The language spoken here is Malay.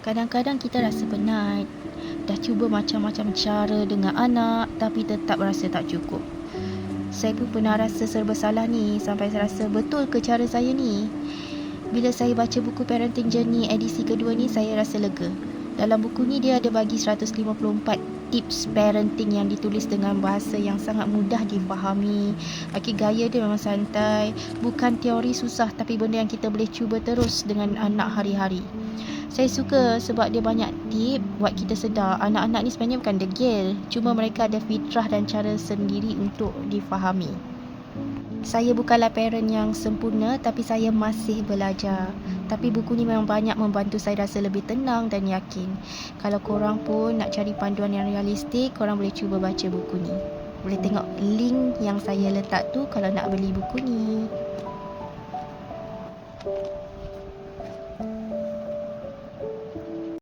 Kadang-kadang kita rasa penat. Dah cuba macam-macam cara dengan anak tapi tetap rasa tak cukup. Saya pun pernah rasa serba salah ni sampai saya rasa betul ke cara saya ni. Bila saya baca buku Parenting Journey edisi kedua ni saya rasa lega. Dalam buku ni dia ada bagi 154 tips parenting yang ditulis dengan bahasa yang sangat mudah difahami. Lagi gaya dia memang santai. Bukan teori susah tapi benda yang kita boleh cuba terus dengan anak hari-hari. Saya suka sebab dia banyak tip buat kita sedar anak-anak ni sebenarnya bukan degil. Cuma mereka ada fitrah dan cara sendiri untuk difahami saya bukanlah parent yang sempurna tapi saya masih belajar. Tapi buku ni memang banyak membantu saya rasa lebih tenang dan yakin. Kalau korang pun nak cari panduan yang realistik, korang boleh cuba baca buku ni. Boleh tengok link yang saya letak tu kalau nak beli buku ni.